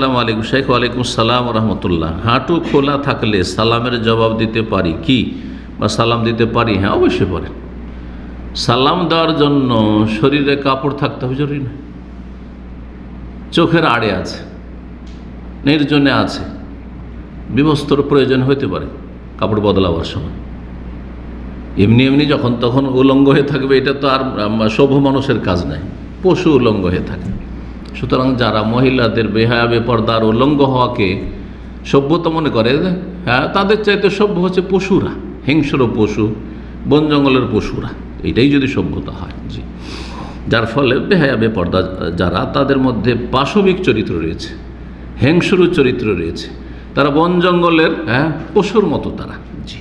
আসসালামু আলাইকুম শেখ, ওয়ালাইকুম সালাম রহমতুল্লাহ। হাঁটু খোলা থাকলে সালামের জবাব দিতে পারি কি বা সালাম দিতে পারি? হ্যাঁ অবশ্যই পারেন সালাম দেওয়ার জন্য শরীরে কাপড় থাকতে হবে, জরুরি না। চোখের আড়ে আছে, নির্জনে আছে, বিবস্ত্র প্রয়োজন হতে পারে কাপড় বদলাবার সময়। এমনি এমনি যখন তখন উলঙ্গ হয়ে থাকবে, এটা তো আর সভ্য মানুষের কাজ নাই। পশু উলঙ্গ হয়ে থাকে। সুতরাং যারা মহিলাদের বেহায়া বেপর্দার উলঙ্গ হওয়াকে সভ্যতা মনে করে হ্যাঁ তাদের চাইতে সভ্য হচ্ছে পশুরা, হিংস্র পশু, বন জঙ্গলের পশুরা, এটাই যদি সভ্যতা হয়, জি। যার ফলে বেহায়া বেপর্দা যারা, তাদের মধ্যে পাশবিক চরিত্র রয়েছে, হিংস্র চরিত্র রয়েছে, তারা বন জঙ্গলের হ্যাঁ পশুর মতো তারা, জি।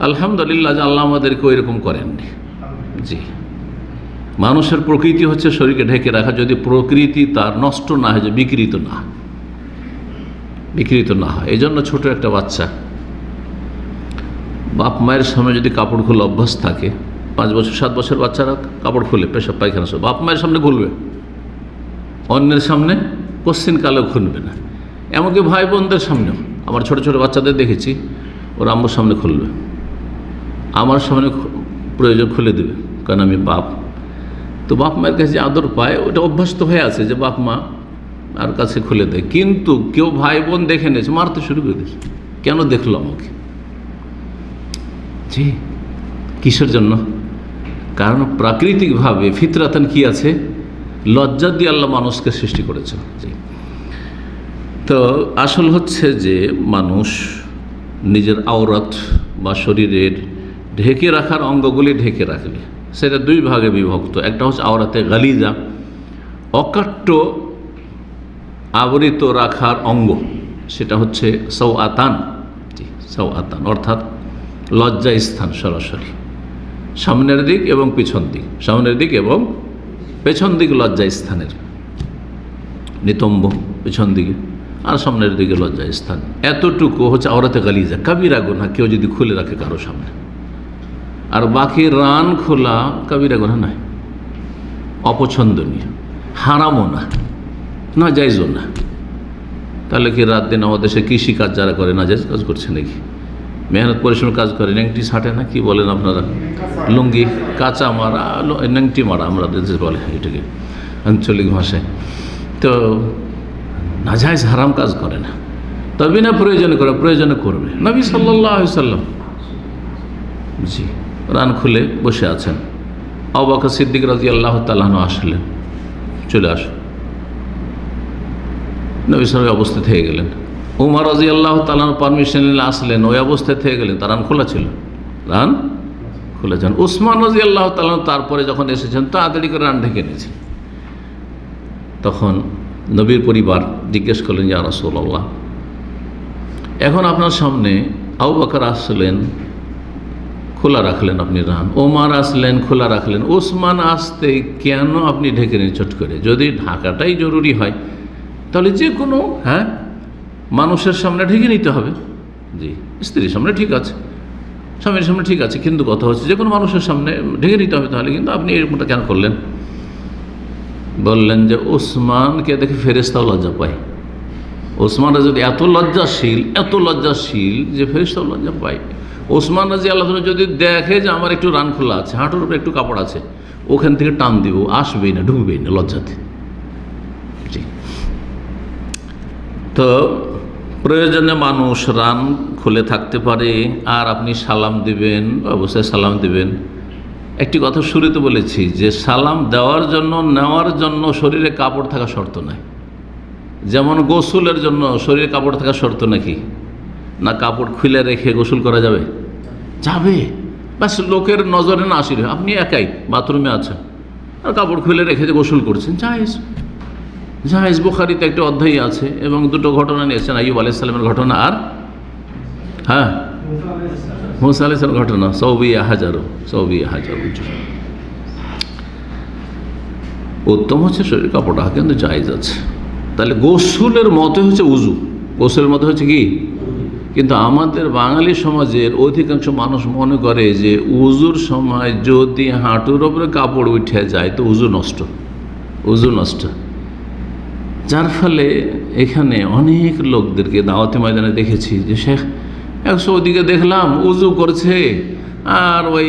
আলহামদুলিল্লাহ যে আল্লাহ আমাদেরকে ওইরকম করেননি, জি। মানুষের প্রকৃতি হচ্ছে শরীরকে ঢেকে রাখা। যদি প্রকৃতি তার নষ্ট না হয়, যে বিকৃত না। বিকৃত না হয়। এই জন্য ছোটো একটা বাচ্চা, বাপ মায়ের সামনে যদি কাপড় খুলে অভ্যাস থাকে, পাঁচ বছর, সাত বছর বাচ্চারা কাপড় খুলে, পেশাব, পায়খানা সব। বাপ মায়ের সামনে খুলবে অন্যের সামনে পশ্চিম কালেও খুলবে না। এমনকি ভাই বোনদের সামনেও। আমার ছোট ছোট বাচ্চাদের দেখেছি, ওর আম্মুর সামনে খুলবে। আমার সামনে প্রয়োজন খুলে দেবে, কারণ আমি বাপ। তো বাপ মায়ের কাছে যে আদর পায়, ওটা অভ্যস্ত হয়ে আছে যে বাপ মা আর কাছে খুলে দেয়। কিন্তু কেউ ভাই বোন দেখে নিয়েছে মারতে শুরু করে দিয়েছে কেন দেখল আমাকে? জি, কিসের জন্য? কারণ প্রাকৃতিকভাবে ফিতরাতান কি আছে? লজ্জা দিয়ে আল্লাহ মানুষকে সৃষ্টি করেছে জি। তো আসল হচ্ছে যে মানুষ নিজের আওরাত বা শরীরের ঢেকে রাখার অঙ্গগুলি ঢেকে রাখবে সেটা দুই ভাগে বিভক্ত। একটা হচ্ছে আওরাতে গালিজা, অকাট্য আবৃত রাখার অঙ্গ। সেটা হচ্ছে সৌ আতান সৌ আতান অর্থাৎ লজ্জা স্থান সরাসরি। সামনের দিক এবং পিছন দিক। সামনের দিক এবং পেছন দিক লজ্জা স্থানের। নিতম্ব, পেছন দিকে। আর সামনের দিকে লজ্জা স্থান। এতটুকু হচ্ছে আওরাতে গালিজা। কাবিরা গোনা কেউ যদি খুলে রাখে কারও সামনে। আর বাকি রান খোলা কাবিরা গোনা নাই। অপছন্দনীয়। হারামও না। না যাইজও না। তাহলে কি রাত দিন আমাদের দেশে কৃষিকাজ যারা করে না যাইজ কাজ করছে নাকি? মেহনত পরিশ্রম কাজ করে নেংটি ছাটে না? কি বলেন আপনারা? লুঙ্গি, কাঁচা মারা ন্যাংটি মারা আমরা বলে এটাকে আঞ্চলিক ভাষায়। তো নাজাইজ হারাম কাজ করে না। তবে না প্রয়োজনে করে, প্রয়োজনে করবে। নবী সাল্লাহ সাল্লাম জি। রান খুলে বসে আছেন। অবাকা সিদ্দিক রাজি আল্লাহ তালাহন আসলেন। চলে আস নবী সাহেব অবস্থা থেকে গেলেন। উমার রাজি আল্লাহ তালাহ পারমিশন নিলে আসলেন। ওই অবস্থায় থেকে গেলেন। তার রান খোলা ছিল। রান খুলেছেন উসমান রাজি আল্লাহ তালাহ তারপরে যখন এসেছেন, তাড়াতাড়ি করে রান ঢেকে নিয়েছেন। তখন নবীর পরিবার জিজ্ঞেস করলেন, ইয়া রাসূলুল্লাহ, এখন আপনার সামনে আবু বকর আসলেন খোলা রাখলেন আপনি রান ওমার আসলেন, খোলা রাখলেন। ওসমান আসতে কেন আপনি ঢেকে নিন চট করে? যদি ঢাকাটাই জরুরি হয়, তাহলে যে কোনো হ্যাঁ মানুষের সামনে ঢেকে নিতে হবে। জি, স্ত্রীর সামনে ঠিক আছে, স্বামীর সামনে ঠিক আছে, কিন্তু কথা হচ্ছে যে কোনো মানুষের সামনে ঢেকে নিতে হবে, তাহলে কিন্তু আপনি এরকমটা কেন করলেন? বললেন যে ওসমানকে দেখে ফেরেস্তাও লজ্জা পায় ওসমানরা যদি এত লজ্জাশীল এত লজ্জাশীল যে ফেরেস্তাও লজ্জা পায় ওসমান রাজি আল্লাহ যদি দেখে যে আমার একটু রান খোলা আছে, হাঁটুর উপরে একটু কাপড় আছে, ওখান থেকে টান দিব, আসবেই না, ঢুকবেই না, লজ্জাতে। তো প্রয়োজনে মানুষ রান খুলে থাকতে পারে, আর আপনি সালাম দিবেন, অবশ্যই সালাম দিবেন। একটি কথা শুরুতে বলেছি যে, সালাম দেওয়ার জন্য, নেওয়ার জন্য শরীরে কাপড় থাকা শর্ত নাই যেমন গোসলের জন্য শরীরে কাপড় থাকা শর্ত নাকি? না কাপড় খুলে রেখে গোসল করা যাবে? যাবে। ব্যাস লোকের নজরে না আসিল আপনি একাই বাথরুমে আছেন। আর কাপড় খুলে রেখে গোসল করছেন জাহেজ জাহেজ বুখারিতে একটা অধ্যায় আছে এবং দুটো ঘটনা নিয়েছেন আইব আলাইসালামের ঘটনা আর? হ্যাঁ? মুসা আলাইসালামের ঘটনা, সৌবিয়া হাজারো সৌবিয়া হাজারো উত্তম হচ্ছে শরীর কাপড় কিন্তু জায়েজ আছে। তাহলে গোসলের মতে হচ্ছে উজু। গোসলের মতে হচ্ছে কি? কিন্তু আমাদের বাঙালি সমাজের অধিকাংশ মানুষ মনে করে যে উজুর সময় যদি হাঁটুর ওপরে কাপড় উঠে যায়, তো উজু নষ্ট উজু নষ্ট। যার ফলে এখানে অনেক লোকদেরকে দাওয়াতি ময়দানে দেখেছি যে, শেখ এক সৌদিকে দেখলাম উজু করছে, আর ওই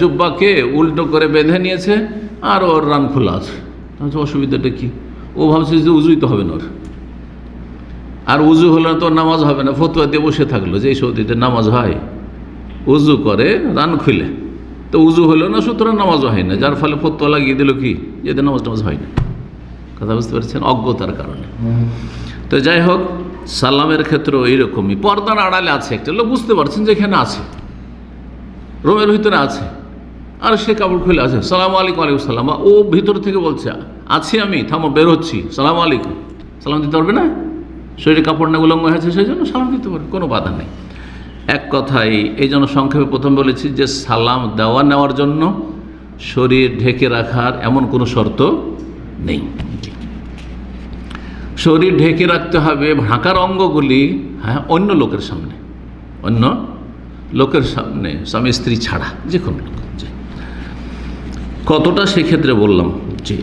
জুব্বাকে উল্টো করে বেঁধে নিয়েছে, আর ওর রান খোলা আছে। অসুবিধাটা কি? ও ভাবছে যে উজুই তো হবে না ওর। আর উজু হলে তো নামাজ হবে না, ফতুয়া দিয়ে বসে থাকল যে এই সৌদিতে নামাজ হয়। উজু করে, রান খুলে। তো উজু হলো না, সুতরাং নামাজ হয় না, যার ফলে ফতুয়া লাগিয়ে দিল কি? এদের নামাজ টামাজ হয় না। কথা বুঝতে পারছেন? অজ্ঞতার কারণে। তো যাই হোক, সালামের ক্ষেত্রেও এইরকমই। পর্দার আড়ালে আছে একটা লোক, বুঝতে পারছেন যে এখানে আছে। রোমের ভিতরে আছে। আর সে কাপড় খুলে আছে। সালাম আলাইকুম আলাইকুম সালাম। ও ভিতর থেকে বলছে, আছি আমি, থামো, বের হচ্ছি। সালাম আলাইকুম। সালাম দিতে পারবে না? শরীরে কাপড় না উলঙ্গ হয়েছে, সেই জন্য সালাম দিতে পারবে কোনো বাধা নেই এক কথাই এই জন্য সংক্ষেপে প্রথম বলেছি যে সালাম দেওয়া নেওয়ার জন্য শরীর ঢেকে রাখার এমন কোনো শর্ত নেই। শরীর ঢেকে রাখতে হবে ঢাকার অঙ্গগুলি হ্যাঁ অন্য লোকের সামনে, অন্য লোকের সামনে, স্বামী স্ত্রী ছাড়া, যে কোনো লোক। কতটা সেক্ষেত্রে বললাম জি